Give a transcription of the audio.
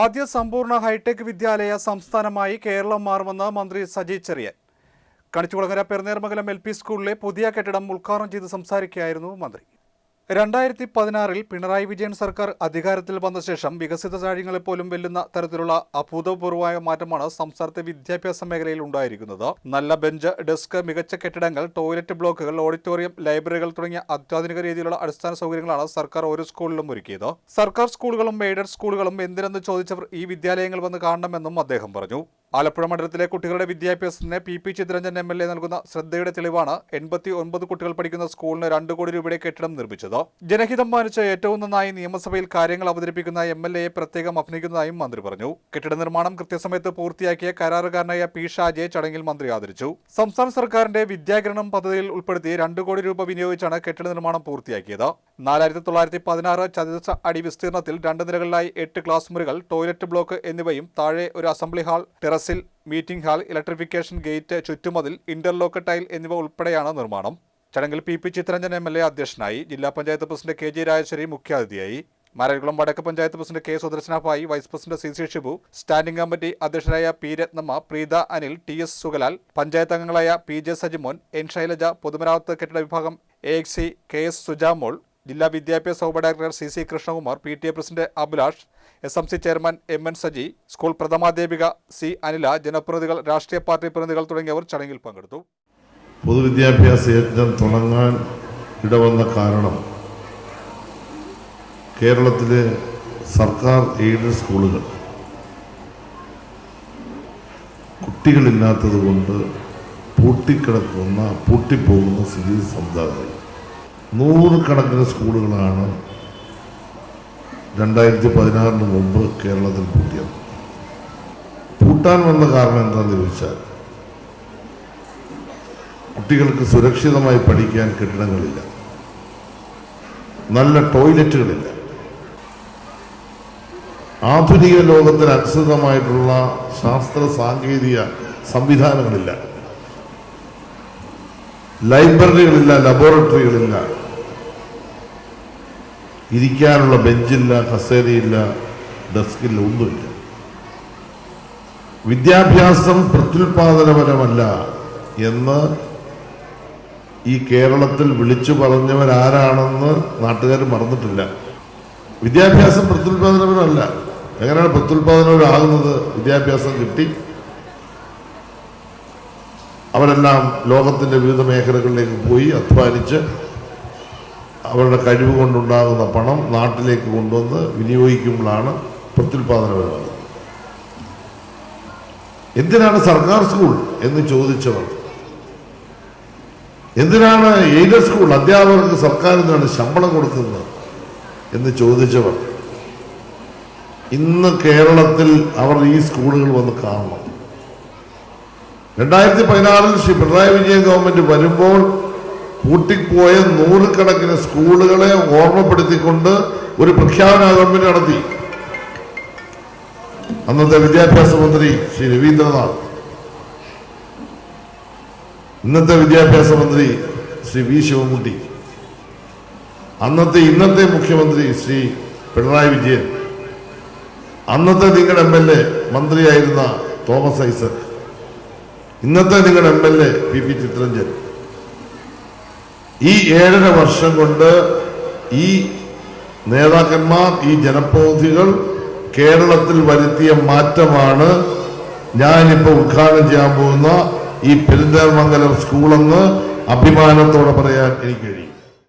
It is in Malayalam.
ആദ്യ സമ്പൂർണ ഹൈടെക് വിദ്യാലയ സംസ്ഥാനമായി കേരളം മാറുമെന്ന് മന്ത്രി സജി ചെറിയൻ. കണിച്ചുകുളങ്ങര പെരുന്നേർമംഗലം എൽ പി സ്കൂളിലെ പുതിയ കെട്ടിടം ഉദ്ഘാടനം ചെയ്ത് സംസാരിക്കുകയായിരുന്നു മന്ത്രി. രണ്ടായിരത്തി പതിനാറിൽ പിണറായി വിജയൻ സർക്കാർ അധികാരത്തിൽ വന്ന ശേഷം വികസിത രാജ്യങ്ങളെ പോലും വെല്ലുന്ന തരത്തിലുള്ള അഭൂതപൂർവമായ മാറ്റമാണ് സംസ്ഥാനത്തെ വിദ്യാഭ്യാസ മേഖലയിൽ ഉണ്ടായിരിക്കുന്നത്. നല്ല ബെഞ്ച് ഡെസ്ക് മികച്ച കെട്ടിടങ്ങൾ ടോയ്ലറ്റ് ബ്ലോക്കുകൾ ഓഡിറ്റോറിയം ലൈബ്രറികൾ തുടങ്ങിയ അത്യാധുനിക രീതിയിലുള്ള അടിസ്ഥാന സൗകര്യങ്ങളാണ് സർക്കാർ ഓരോ സ്കൂളിലും ഒരുക്കിയത്. സർക്കാർ സ്കൂളുകളും എയ്ഡഡ് സ്കൂളുകളും എന്തിനെന്ന് ചോദിച്ചവർ ഈ വിദ്യാലയങ്ങൾ വന്ന് കാണണമെന്നും അദ്ദേഹം പറഞ്ഞു. ആലപ്പുഴ മണ്ഡലത്തിലെ കുട്ടികളുടെ വിദ്യാഭ്യാസത്തിന് P P Chitharanjan M L A നൽകുന്ന ശ്രദ്ധയുടെ തെളിവാണ് എൺപത്തി ഒൻപത് കുട്ടികൾ പഠിക്കുന്ന സ്കൂളിന് രണ്ട് കോടി രൂപയുടെ കെട്ടിടം നിർമ്മിച്ചത്. ജനഹിതം മാനിച്ച് ഏറ്റവും നന്നായി നിയമസഭയിൽ കാര്യങ്ങൾ അവതരിപ്പിക്കുന്ന എം എൽ എയെ പ്രത്യേകം അഭിനയിക്കുന്നതായും മന്ത്രി പറഞ്ഞു. കെട്ടിട നിർമ്മാണം കൃത്യസമയത്ത് പൂർത്തിയാക്കിയ കരാറുകാരനായ പി ഷാജയെ ചടങ്ങിൽ മന്ത്രി ആദരിച്ചു. സംസ്ഥാന സർക്കാരിന്റെ വിദ്യാകിരണം പദ്ധതിയിൽ ഉൾപ്പെടുത്തി രണ്ട് കോടി രൂപ വിനിയോഗിച്ചാണ് കെട്ടിട നിർമ്മാണം പൂർത്തിയാക്കിയത്. നാലായിരത്തി തൊള്ളായിരത്തി പതിനാറ് ചതുരശ്ര അടി വിസ്തീർണത്തിൽ രണ്ട് നിലകളിലായി എട്ട് ക്ലാസ് മുറികൾ ടോയ്ലറ്റ് ബ്ലോക്ക് എന്നിവയും താഴെ ഒരു അസംബ്ലി ഹാൾ ടെറസിൽ മീറ്റിംഗ് ഹാൾ ഇലക്ട്രിഫിക്കേഷൻ ഗേറ്റ് ചുറ്റുമതിൽ ഇന്റർലോക്ക് ടൈൽ എന്നിവ ഉൾപ്പെടെയാണ് നിർമ്മാണം. ചടങ്ങിൽ P P Chitharanjan M L A അധ്യക്ഷനായി ജില്ലാ panchayat president K G Rajeswari മുഖ്യാതിഥിയായി. മരകുളം വടക്ക് panchayat president K Sudarsanabhai vice president C C Shibu standing committee അധ്യക്ഷരായ P Rathnamma Preetha Anil T S Sugalal panchayat അംഗങ്ങളായ P J Sajimon N Shailaja പൊതുമരാമത്ത് കെട്ടിട വിഭാഗം A exe K S Sujamol ജില്ലാ വിദ്യാഭ്യാസ director C C Krishnakumar P T A president Abhilash S M C chairman M N Saji school പ്രഥമാധ്യാപിക C Anila ജനപ്രതിനിധികൾ രാഷ്ട്രീയ പാർട്ടി പ്രതിനിധികൾ തുടങ്ങിയവർ ചടങ്ങിൽ പങ്കെടുത്തു. പൊതുവിദ്യാഭ്യാസ യജ്ഞം തുടങ്ങാൻ ഇടവന്ന കാരണം കേരളത്തിലെ സർക്കാർ എയ്ഡഡ് സ്കൂളുകൾ. കുട്ടികളില്ലാത്തത് കൊണ്ട് പൂട്ടിക്കിടക്കുന്ന പൂട്ടിപ്പോകുന്ന സ്ഥിതി സംസ്ഥാനത്തിൽ നൂറുകണക്കിന് സ്കൂളുകളാണ് രണ്ടായിരത്തി പതിനാറിന് മുമ്പ് കേരളത്തിൽ പൂട്ടിയത്. പൂട്ടാൻ വന്ന കാരണം എന്താണെന്ന് ചോദിച്ചാൽ കുട്ടികൾക്ക് സുരക്ഷിതമായി പഠിക്കാൻ കെട്ടിടങ്ങളില്ല. നല്ല ടോയ്ലറ്റുകളില്ല. ആധുനിക ലോകത്തിന് അനുസൃതമായിട്ടുള്ള ശാസ്ത്ര സാങ്കേതിക സംവിധാനങ്ങളില്ല. ലൈബ്രറികളില്ല ലബോറട്ടറികളില്ല. ഇരിക്കാനുള്ള ബെഞ്ചില്ല കസേരയില്ല ഡെസ്കില്ല ഒന്നുമില്ല. വിദ്യാഭ്യാസം പ്രത്യുൽപാദനപരമല്ല എന്ന് ഈ കേരളത്തിൽ വിളിച്ചു പറഞ്ഞവരാരാണെന്ന് നാട്ടുകാർ മറന്നിട്ടില്ല. വിദ്യാഭ്യാസം പ്രത്യുൽപാദനപരമല്ല. എങ്ങനെയാണ് പ്രത്യുൽപാദനപരമാകുന്നത്? വിദ്യാഭ്യാസം കിട്ടി. അവരെല്ലാം ലോകത്തിന്റെ വിവിധ മേഖലകളിലേക്ക് പോയി അധ്വാനിച്ച് അവരുടെ കഴിവ് കൊണ്ടുണ്ടാകുന്ന പണം നാട്ടിലേക്ക് കൊണ്ടുവന്ന് വിനിയോഗിക്കുമ്പോഴാണ് പ്രത്യുൽപാദന വരുന്നത്. എന്തിനാണ് സർക്കാർ സ്കൂൾ എന്ന് ചോദിച്ചവർ? എന്തിനാണ് എയ്ഡഡ് സ്കൂൾ അധ്യാപകർക്ക് സർക്കാർ നിന്നാണ് ശമ്പളം കൊടുക്കുന്നത് എന്ന് ചോദിച്ചവർ? ഇന്ന് കേരളത്തിൽ അവർ ഈ സ്കൂളുകൾ വന്ന് കാണണം. രണ്ടായിരത്തി പതിനാറിൽ ശ്രീ പിണറായി വിജയൻ ഗവൺമെന്റ് വരുമ്പോൾ പൂട്ടിപ്പോയ നൂറുകണക്കിന് സ്കൂളുകളെ ഓർമ്മപ്പെടുത്തിക്കൊണ്ട് ഒരു പ്രഖ്യാപന ഗവൺമെന്റ് നടത്തി. അന്നത്തെ വിദ്യാഭ്യാസ മന്ത്രി ശ്രീ രവീന്ദ്രനാഥ് ഇന്നത്തെ വിദ്യാഭ്യാസ മന്ത്രി ശ്രീ വി ശിവൻകുട്ടി അന്നത്തെ ഇന്നത്തെ മുഖ്യമന്ത്രി ശ്രീ പിണറായി വിജയൻ അന്നത്തെ നിങ്ങളുടെ എം എൽ എ മന്ത്രിയായിരുന്ന തോമസ് ഐസക് ഇന്നത്തെ നിങ്ങളുടെ M L A P P Chitharanjan ഈ ഏഴര വർഷം കൊണ്ട് ഈ നേതാക്കന്മാർ ഈ ജനപ്രതിനിധികൾ കേരളത്തിൽ വരുത്തിയ മാറ്റമാണ് ഞാനിപ്പോൾ ഉദ്ഘാടനം ചെയ്യാൻ പോകുന്ന ഈ പെരിന്തൽമംഗലം സ്കൂളെന്ന് അഭിമാനത്തോടെ പറയാൻ എനിക്ക് കഴിയും.